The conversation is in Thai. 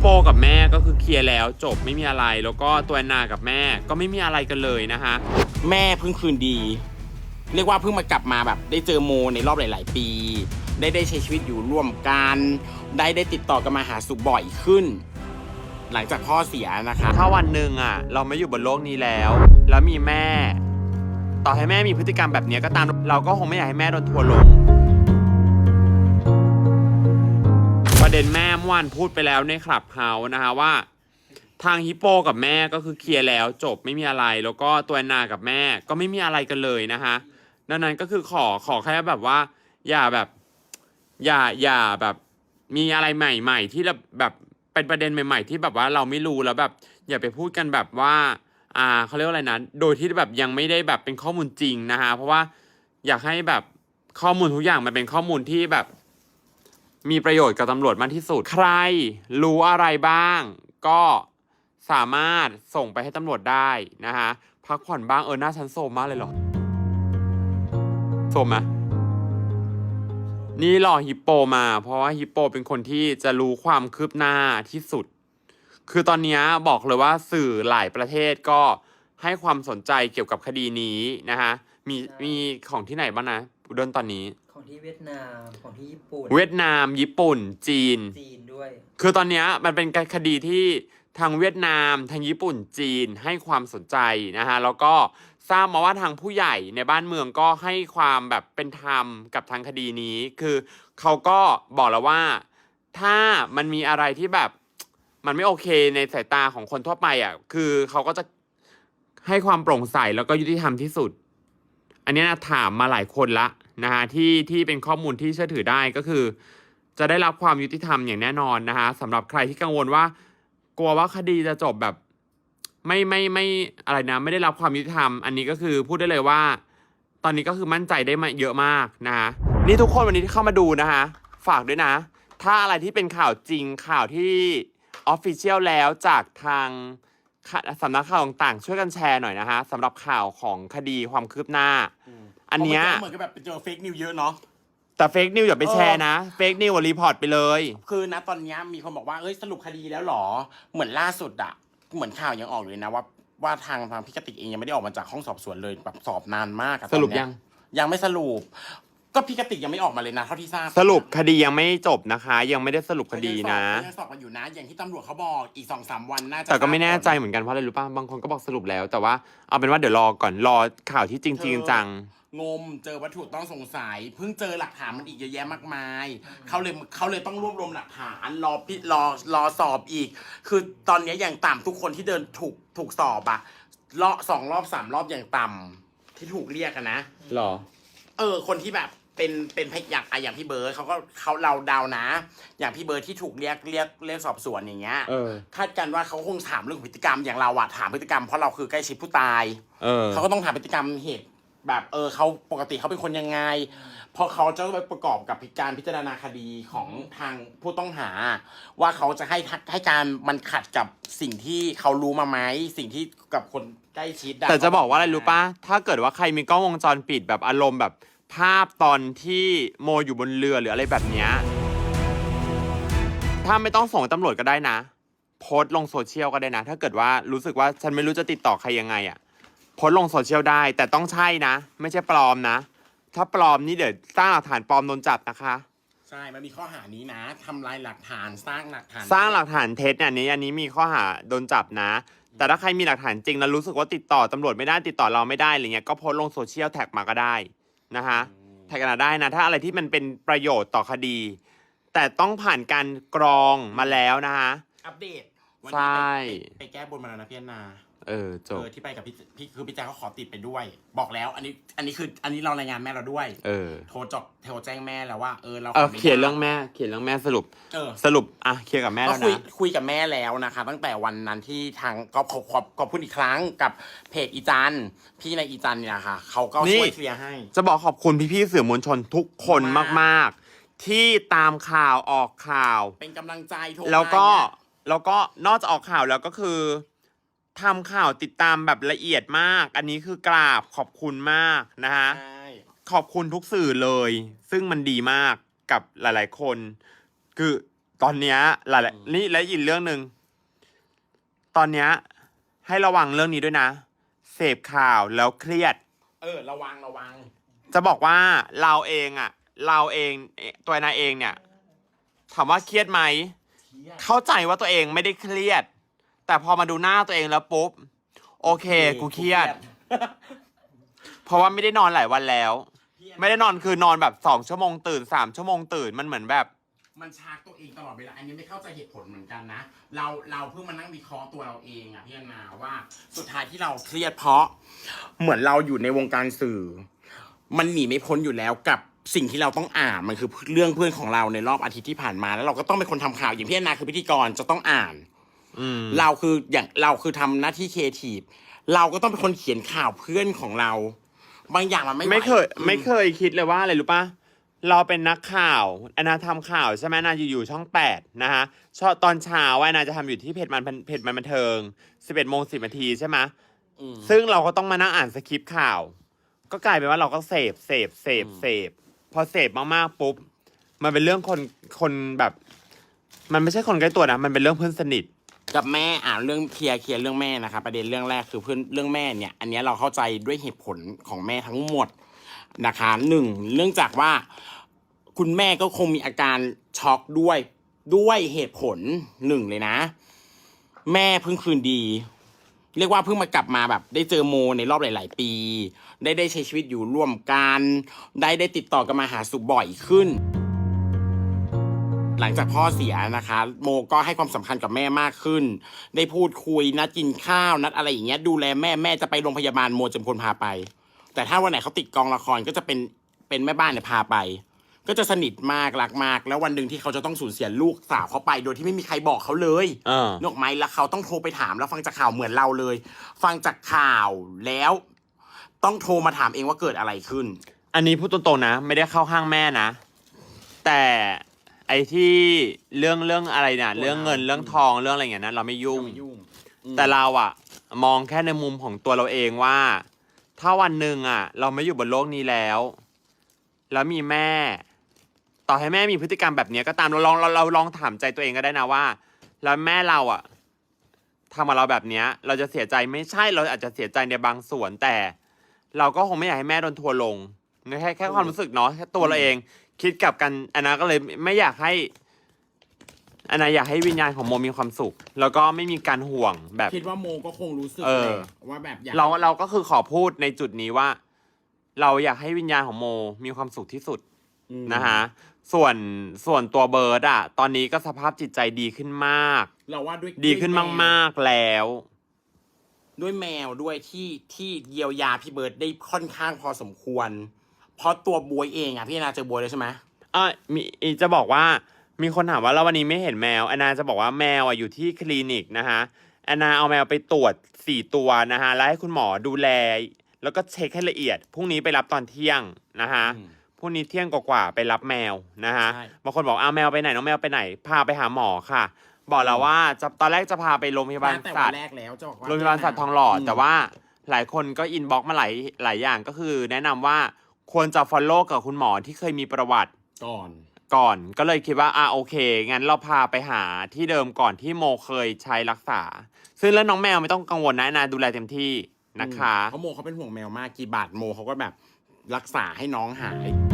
โปกับแม่ก็คือเคลียร์แล้วจบไม่มีอะไรแล้วก็ตัวแอนนากับแม่ก็ไม่มีอะไรกันเลยนะคะแม่เพิ่งคืนดี เรียกว่าเพิ่งมากลับมาแบบ ได้เจอโมในรอบหลาย ๆ ปี ได้ได้ใช้ชีวิตอยู่ร่วมกัน ได้ได้ติดต่อกันมาหาสู่บ่อยขึ้น หลังจากพ่อเสียนะคะ ถ้าวันหนึ่งอะ เราไม่อยู่บนโลกนี้แล้ว แล้วมีแม่ ต่อให้แม่มีพฤติกรรมแบบเนี้ยก็ตามเราก็คงไม่อยากให้แม่โดนทัวร์ลง ประเด็นแม่เมื่อวานพูดไปแล้วในคลับเฮาส์นะคะว่า ทางฮิปโปกับแม่ก็คือเคลียร์แล้วจบไม่มีอะไร แล้วก็ตัวแอนนากับแม่ก็ไม่มีอะไรกันเลยนะคะดังนั้นก็คือขอขอแค่แบบว่า อย่าแบบ อย่าอย่าแบบมีอะไรใหม่ ๆ ที่แบบแบบเป็นประเด็นใหม่ ๆ ที่แบบว่าเราไม่รู้แล้วแบบ อย่าไปพูดกันแบบว่า อ่าเขาเรียกว่าอะไรนะโดยที่แบบยังไม่ได้แบบเป็นข้อมูลจริงนะคะเพราะว่าอยากให้แบบข้อมูลทุกอย่างมันเป็นข้อมูลที่แบบ มีประโยชน์กับตำรวจมากที่สุด ใครรู้อะไรบ้าง ก็สามารถส่งไปให้ตำรวจได้นะคะพักผ่อนบ้างเออหน้าฉันโซมมากเลยเหรอโซมไหมนี่รอฮิปโปมา เพราะว่าฮิปโปเป็นคนที่จะรู้ความคืบหน้าที่สุด คือตอนนี้บอกเลยว่าสื่อหลายประเทศก็ให้ความสนใจเกี่ยวกับคดีนี้นะคะมีมีของที่ไหนบ้างนะ อุดรตอนนี้ ที่เวียดนาม ของที่ญี่ปุ่น เวียดนาม ญี่ปุ่น จีน จีนด้วย คือตอนเนี้ยมันเป็นคดีที่ทางเวียดนามทางญี่ปุ่นจีนให้ความสนใจนะฮะแล้วก็ทราบมาว่าทางผู้ใหญ่ในบ้านเมืองก็ให้ความแบบเป็นธรรมกับทางคดีนี้ คือเขาก็บอกแล้วว่า ถ้ามันมีอะไรที่แบบมันไม่โอเคในสายตาของคนทั่วไปอะคือเขาก็จะให้ความโปร่งใสแล้วก็ยุติธรรมที่สุด อันเนี้ยนะถามมาหลายคนละ นะฮะที่ที่เป็นข้อมูลที่เชื่อถือได้ก็คือ จะได้รับความยุติธรรมอย่างแน่นอนนะคะสำหรับใครที่กังวลว่า กลัวว่าคดีจะจบแบบไม่ไม่ไม่อะไรนะไม่ได้รับความยุติธรรม อันนี้ก็คือพูดได้เลยว่า ตอนนี้ก็คือมั่นใจได้มาเยอะมากนะคะนี่ทุกคนวันนี้ที่เข้ามาดูนะคะฝากด้วยนะ ถ้าอะไรที่เป็นข่าวจริงข่าวที่ออฟฟิเชียลแล้วจากทางสำนักข่าวต่างๆ ช่วยกันแชร์หน่อยนะคะสำหรับข่าวของคดีความคืบหน้า อันเนี้ยเหมือนกับแบบไปเจอเฟกนิวเยอะเนาะ แต่เฟกนิวอย่าไปแชร์นะเฟกนิวรีพอร์ตไปเลย คือนะตอนเนี้ยมีคนบอกว่าเอ้ยสรุปคดีแล้วเหรอ เหมือนล่าสุดอะเหมือนข่าวยังออกเลยนะว่าว่าทางทางพี่กติกเองยังไม่ได้ออกมาจากห้องสอบสวนเลยแบบสอบนานมากอะสรุปตอนเนี้ยัง ยังไม่สรุป ก็พี่กติกยังไม่ออกมาเลยนะเท่าที่ทราบสรุปคดียังไม่จบนะคะ ยังไม่ได้สรุปคดีนะเขายังสอบกันอยู่นะ อย่างที่ตำรวจเขาบอกอีกสองสามวันน่าจะแต่ก็ไม่แน่ใจทราบผลเหมือนกันเพราะอะไรรู้ป่ะบางคนก็บอกสรุปแล้ว แต่ว่าเอาเป็นว่าเดี๋ยวรอก่อนรอข่าวที่จริงจริงจังงมเจอวัตถุต้องสงสัย เพิ่งเจอหลักฐานมันอีกเยอะแยะมากมายเขาเลยเขาเลยต้องรวบรวมหลักฐานรอพิรอรอสอบอีก คือตอนเนี้ยอย่างต่ำทุกคนที่เดินถูกถูกสอบอะรอบสองรอบสามรอบอย่างต่ำที่ถูกเรียกอะนะหรอ เออ คนที่แบบเป็นเป็นพยอย่างอะอย่างพี่เบิร์ดเขาก็เขาเราเดานะ อย่างพี่เบิร์ดที่ถูกเรียกเรียกเรียกสอบสวนอย่างเงี้ยเออ คาดกันว่าเขาคงถามเรื่องพฤติกรรมอย่างเราอะถามพฤติกรรมเพราะเราคือใกล้ชิดผู้ตาย เออ เขาก็ต้องถามพฤติกรรมเหตุแบบเออเขาปกติเขาเป็นคนยังไง เพราะเขาจะไปประกอบกับการพิจารณาคดีของทางผู้ต้องหา ว่าเขาจะให้ทักให้การมันขัดกับสิ่งที่เขารู้มาไหมสิ่งที่กับคนใกล้ชิดแต่จะบอกว่าอะไรรู้ป่ะ ถ้าเกิดว่าใครมีกล้องวงจรปิดแบบอารมณ์แบบ ภาพตอนที่โมอยู่บนเรือหรืออะไรแบบเนี้ยถ้าไม่ต้องส่งตำรวจก็ได้นะ โพสต์ลงโซเชียลก็ได้นะ ถ้าเกิดว่ารู้สึกว่าฉันไม่รู้จะติดต่อใครยังไงอะ่ะโพสต์ลงโซเชียลได้ แต่ต้องใช่นะ ไม่ใช่ปลอมนะ ถ้าปลอมนี่เดี๋ยวสร้างหลักฐานปลอมโดนจับนะคะ ใช่ มันมีข้อหานี้นะทำลายหลักฐานสร้างหลักฐานสร้างหลักฐานเท็จเนี่ยอันนี้อันนี้มีข้อหาโดนจับนะ แต่ถ้าใครมีหลักฐานจริงแล้วรู้สึกว่าติดต่อตำรวจไม่ได้ติดต่อเราไม่ได้อะไรเงี้ยก็โพสต์ลงโซเชียลแท็กมาก็ได้ นะคะแท็กกันมาได้นะ ถ้าอะไรที่มันเป็นประโยชน์ต่อคดี แต่ต้องผ่านการกรองมาแล้วนะคะ อัปเดต วันใช่นี้ไปไปไปแก้บนมาแล้วนะพี่แอนนา เออจเอบอที่ไปกับพี่พี่คือพี่แจ๊คเขาขอติดไปด้วย บอกแล้ว อันนี้อันนี้คือ อันนี้เรารายงานแม่เราด้วย เออ โทรจบโทรแจ้งแม่แล้วว่าเออเราเออขนุญาตเขียนเรื่องแม่เขียนเรื่องแม่สรุปเออ สรุปอะเคลียร์กับแม่ก็แล้วคุยนะ คุยกับแม่แล้วนะคะ ตั้งแต่วันนั้นที่ทางก็ขอบขอบขอบคุณอีกครั้งกับเพจอีจันพี่ในอีจันเนี่ยค่ะเขาก็ช่วยเคลียร์ให้ จะบอกขอบคุณพี่ๆสื่อมวลชนทุกคนมาก มากๆ ที่ตามข่าวออกข่าว เป็นกำลังใจโทรแล้วก็มาเนี่ยแล้วก็นอกจากออกข่าวแล้วก็คือ ทำข่าวติดตามแบบละเอียดมาก อันนี้คือกราบขอบคุณมากนะฮะ ใช่ขอบคุณทุกสื่อเลย ซึ่งมันดีมากกับหลาย ๆ คน คือตอนเนี้ยหลายๆนี่และอีกเรื่องหนึ่ง ตอนเนี้ยให้ระวังเรื่องนี้ด้วยนะ เสพข่าวแล้วเครียด เออ ระวังระวัง จะบอกว่าเราเองอะเราเองเอ่อตัวนายเองเนี่ยถามว่าเครียดไหม เข้าใจว่าตัวเองไม่ได้เครียด แต่พอมาดูหน้าตัวเองแล้วปุ๊บ โอเค กูเครียด เพราะว่าไม่ได้นอนหลายวันแล้ว ไม่ได้นอนคือนอนแบบสองชั่วโมงตื่นสามชั่วโมงตื่นมันเหมือนแบบ มันชาร์จตัวเองตลอดเวลา อันนี้ไม่เข้าใจเหตุผลเหมือนกันนะ เราเราเพิ่งมานั่งวิเคราะห์ตัวเราเองอะพี่แอนนาว่า สุดท้ายที่เราเครียดเพราะ เหมือนเราอยู่ในวงการสื่อ มันหนีไม่พ้นอยู่แล้วกับสิ่งที่เราต้องอ่านมันคือเรื่องเพื่อนของเราในรอบอาทิตย์ที่ผ่านมา แล้วเราก็ต้องเป็นคนทำข่าวอย่างพี่แอนนาคือพิธีกรจะต้องอ่านอืม เราคืออย่างเราคือทำหน้าที่ครีเอทีฟเราก็ต้องเป็นคนเขียนข่าวเพื่อนของเรา บางอย่างมันไม่ไหวไม่เคยอืไม่เคยคิดเลยว่าอะไรรู้ปะเราเป็นนักข่าวอนาทำข่าวใช่ไหมนาอยู่ๆช่องแปดนะฮะชอบตอนเช้าว่านาจะทำอยู่ที่เพจมันเพจมันบันเทิงสิบเอ็ดโมงสิบนาทีใช่ไหมอืมซึ่งเราก็ต้องมานั่งอ่านสคริปต์ข่าว ก็กลายเป็นว่าเราก็เสพเสพเสพอืมเสพพอเสพมากๆปุ๊บมันเป็นเรื่องคนคนแบบ มันไม่ใช่คนใกล้ตัวนะมันเป็นเรื่องเพื่อนสนิท กับแม่อ่านเรื่องเคลียร์เคลียร์เรื่องแม่นะครับประเด็นเรื่องแรกคือเพื่อนเรื่องแม่เนี่ยอันนี้เราเข้าใจด้วยเหตุผลของแม่ทั้งหมดนะคะหนึ่งเนื่องจากว่าคุณแม่ก็คงมีอาการช็อกด้วยด้วยเหตุผลหนึ่งเลยนะ แม่เพิ่งคืนดี เรียกว่าเพิ่งมากลับมาแบบ ได้เจอโมในรอบหลาย ๆ ปี ได้ได้ใช้ชีวิตอยู่ร่วมกัน ได้ได้ติดต่อกันมาหาสู่บ่อยขึ้น หลังจากพ่อเสียนะคะ โมก็ให้ความสำคัญกับแม่มากขึ้น ได้พูดคุยนัดกินข้าวนัดอะไรอย่างเงี้ยดูแลแม่แม่จะไปโรงพยาบาลโมจะเป็นคนพาไป แต่ถ้าวันไหนเขาติดกองละครก็จะเป็นเป็นแม่บ้านเนี่ยพาไป ก็จะสนิทมากรักมาก แล้ววันหนึ่งที่เขาจะต้องสูญเสียลูกสาวเขาไป โดยที่ไม่มีใครบอกเขาเลยเออนกไหมแล้วเขาต้องโทรไปถามแล้วฟังจากข่าวเหมือนเราเลย ฟังจากข่าวแล้ว ต้องโทรมาถามเองว่าเกิดอะไรขึ้น อันนี้พูดตรงๆนะ ไม่ได้เข้าข้างแม่นะ แต่ ไอ้ที่เรื่องเรื่องอะไรเนี่ยเรื่องเงินเรื่องทองเรื่องอะไรอย่างเงี้ยนะเราไม่ยุ่งแต่เราอะมองแค่ในมุมของตัวเราเองว่า ถ้าวันหนึ่งอะเราไม่อยู่บนโลกนี้แล้ว แล้วมีแม่ ต่อให้แม่มีพฤติกรรมแบบเนี้ยก็ตามเราลองเราเราลองถามใจตัวเองก็ได้นะว่า แล้วแม่เราอะทำกับเราแบบเนี้ย เราจะเสียใจไม่ใช่เราอาจจะเสียใจในบางส่วนแต่ เราก็คงไม่อยากให้แม่โดนทัวร์ลงแค่แค่ความรู้สึกเนาะแค่ตัวเราเอง คิดกลับกันอันนาก็เลยไม่อยากให้อันนาอยากให้วิญญาณของโมมีความสุข แล้วก็ไม่มีการห่วงแบบ คิดว่าโมก็คงรู้สึกเออ แหละว่าแบบอยากเราเราก็คือขอพูดในจุดนี้ว่า เราอยากให้วิญญาณของโมมีความสุขที่สุด อืมนะฮะส่วนส่วนตัวเบิร์ดอะตอนนี้ก็สภาพจิตใจดีขึ้นมาก เราว่าด้วยดีขึ้นด้วยแมาก ๆ แล้ว ด้วยแมวด้วยที่ที่เยียวยาพี่เบิร์ดได้ค่อนข้างพอสมควร เพราะตัวบวยเองอะพี่นาเจอบวยแล้วใช่ไหมอะมีอีจะบอกว่ามีคนถามว่าแล้ววันนี้ไม่เห็นแมวแอนนาจะบอกว่าแมวอะอยู่ที่คลินิกนะฮะแอนนาเอาแมวไปตรวจสี่ตัวนะฮะแล้วให้คุณหมอดูแล แล้วก็เช็คให้ละเอียดพรุ่งนี้ไปรับตอนเที่ยงนะฮะอืมพรุ่งนี้เที่ยงกว่าๆไปรับแมวนะฮะใช่บางคนบอกอ้าวแมวไปไหนน้องแมวไปไหน พาไปหาหมอค่ะ บอกแล้วว่าจะตอนแรกจะพาไปโรงพยาบาลแต่สัวัตนว์แรกแล้วจะบอกว่าโรงพยาบาลสัตว์ทองหล่ออมแต่ว่าหลายคนก็อินบ็อกมาหลายหลายอย่างก็คือ แนะนำว่า ควรจะ follow กับคุณหมอที่เคยมีประวัติ ก่อน ก่อนก็เลยคิดว่าอะโอเค งั้นเราพาไปหาที่เดิมก่อนที่โมเคยใช้รักษา ซึ่งแล้วน้องแมวไม่ต้องกังวลนะนาดูแลเต็มที่นะคะ เพราะโมเขาเป็นห่วงแมวมากกี่บาทโมเขาก็แบบรักษาให้น้องหาย